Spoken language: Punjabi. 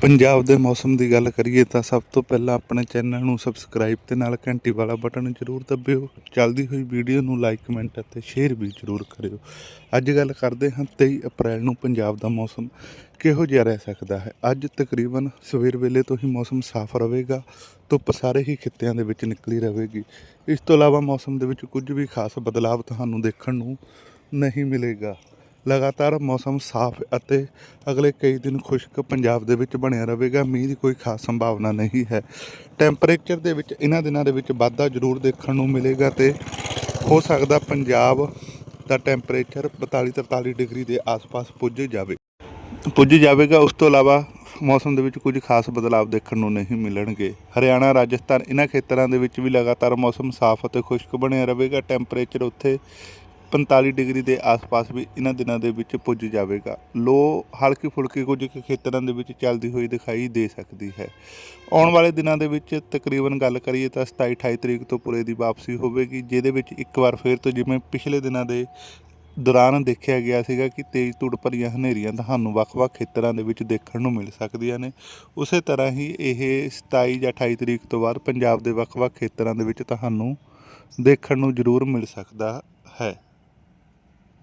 ਪੰਜਾਬ ਦੇ ਮੌਸਮ ਦੀ ਗੱਲ ਕਰੀਏ ਤਾਂ ਸਭ ਤੋਂ ਪਹਿਲਾਂ ਆਪਣੇ ਚੈਨਲ ਨੂੰ ਸਬਸਕ੍ਰਾਈਬ ਤੇ ਨਾਲ ਘੰਟੀ ਵਾਲਾ ਬਟਨ ਜ਼ਰੂਰ ਦਬਿਓ। ਚੱਲਦੀ ਹੋਈ ਵੀਡੀਓ ਨੂੰ ਲਾਈਕ ਕਮੈਂਟ ਅਤੇ ਸ਼ੇਅਰ ਵੀ ਜ਼ਰੂਰ ਕਰਿਓ। ਅੱਜ ਗੱਲ ਕਰਦੇ ਹਾਂ 23 ਅਪ੍ਰੈਲ ਨੂੰ ਪੰਜਾਬ ਦਾ ਮੌਸਮ ਕਿਹੋ ਜਿਹਾ ਰਹਿ ਸਕਦਾ ਹੈ? ਅੱਜ ਤਕਰੀਬਨ ਸਵੇਰ ਵੇਲੇ ਤੋਂ ਹੀ ਮੌਸਮ ਸਾਫ਼ ਰਹੇਗਾ, ਧੁੱਪ ਸਾਰੇ ਹੀ ਖਿੱਤਿਆਂ ਦੇ ਵਿੱਚ ਨਿਕਲੀ ਰਹੇਗੀ। ਇਸ ਤੋਂ ਇਲਾਵਾ ਮੌਸਮ ਦੇ ਵਿੱਚ ਕੁਝ ਵੀ ਖਾਸ ਬਦਲਾਵ ਤੁਹਾਨੂੰ ਦੇਖਣ ਨੂੰ ਨਹੀਂ ਮਿਲੇਗਾ। ਲਗਾਤਾਰ ਮੌਸਮ ਸਾਫ਼ ਅਤੇ ਅਗਲੇ ਕਈ ਦਿਨ ਖੁਸ਼ਕ ਪੰਜਾਬ ਦੇ ਵਿੱਚ ਬਣਿਆ ਰਹੇਗਾ। ਮੀਂਹ ਦੀ ਕੋਈ ਖਾਸ ਸੰਭਾਵਨਾ ਨਹੀਂ ਹੈ। ਟੈਂਪਰੇਚਰ ਦੇ ਵਿੱਚ ਇਹਨਾਂ ਦਿਨਾਂ ਦੇ ਵਿੱਚ ਵਾਧਾ ਜ਼ਰੂਰ ਦੇਖਣ ਨੂੰ ਮਿਲੇਗਾ ਤੇ ਹੋ ਸਕਦਾ ਪੰਜਾਬ ਦਾ ਟੈਂਪਰੇਚਰ 42 43 ਡਿਗਰੀ ਦੇ ਆਸ-ਪਾਸ ਪੁੱਜ ਜਾਵੇ। ਪੁੱਜ ਜਾਵੇਗਾ, ਉਸ ਤੋਂ ਇਲਾਵਾ ਮੌਸਮ ਦੇ ਵਿੱਚ ਕੁਝ ਖਾਸ ਬਦਲਾਵ ਦੇਖਣ ਨੂੰ ਨਹੀਂ ਮਿਲਣਗੇ। ਹਰਿਆਣਾ, ਰਾਜਸਥਾਨ ਇਹਨਾਂ ਖੇਤਰਾਂ ਦੇ ਵਿੱਚ ਵੀ ਲਗਾਤਾਰ ਮੌਸਮ ਸਾਫ਼ ਅਤੇ ਖੁਸ਼ਕ ਬਣਿਆ ਰਹੇਗਾ। ਟੈਂਪਰੇਚਰ ਉੱਥੇ 45 ਡਿਗਰੀ ਦੇ ਆਸ-ਪਾਸ ਵੀ ਇਹਨਾਂ ਦਿਨਾਂ ਦੇ ਵਿੱਚ ਪੁੱਜ ਜਾਵੇਗਾ। ਲੋ ਹਲਕੀ ਫੁਲਕੀ ਕੁਝ ਕੁ ਖੇਤਰਾਂ ਦੇ ਵਿੱਚ ਚੱਲਦੀ ਹੋਈ ਦਿਖਾਈ ਦੇ ਸਕਦੀ ਹੈ। ਆਉਣ ਵਾਲੇ ਦਿਨਾਂ ਦੇ ਵਿੱਚ ਤਕਰੀਬਨ ਗੱਲ ਕਰੀਏ ਤਾਂ 27 28 ਤਰੀਕ ਤੋਂ ਪੂਰੇ ਦੀ ਵਾਪਸੀ ਹੋਵੇਗੀ, ਜਿਹਦੇ ਵਿੱਚ ਇੱਕ ਵਾਰ ਫੇਰ ਤੋਂ ਜਿਵੇਂ ਪਿਛਲੇ ਦਿਨਾਂ ਦੇ ਦੌਰਾਨ ਦੇਖਿਆ ਗਿਆ ਸੀਗਾ ਕਿ ਤੇਜ਼ ਧੁੱਪ ਭਰੀਆਂ ਹਨੇਰੀਆਂ ਤੁਹਾਨੂੰ ਵੱਖ-ਵੱਖ ਖੇਤਰਾਂ ਦੇ ਵਿੱਚ ਦੇਖਣ ਨੂੰ ਮਿਲ ਸਕਦੀਆਂ ਨੇ। ਉਸੇ ਤਰ੍ਹਾਂ ਹੀ ਇਹ 27 ਜਾਂ 28 ਤਰੀਕ ਤੋਂ ਬਾਅਦ ਪੰਜਾਬ ਦੇ ਵੱਖ-ਵੱਖ ਖੇਤਰਾਂ ਦੇ ਵਿੱਚ ਤੁਹਾਨੂੰ ਦੇਖਣ ਨੂੰ ਜ਼ਰੂਰ ਮਿਲ ਸਕਦਾ ਹੈ।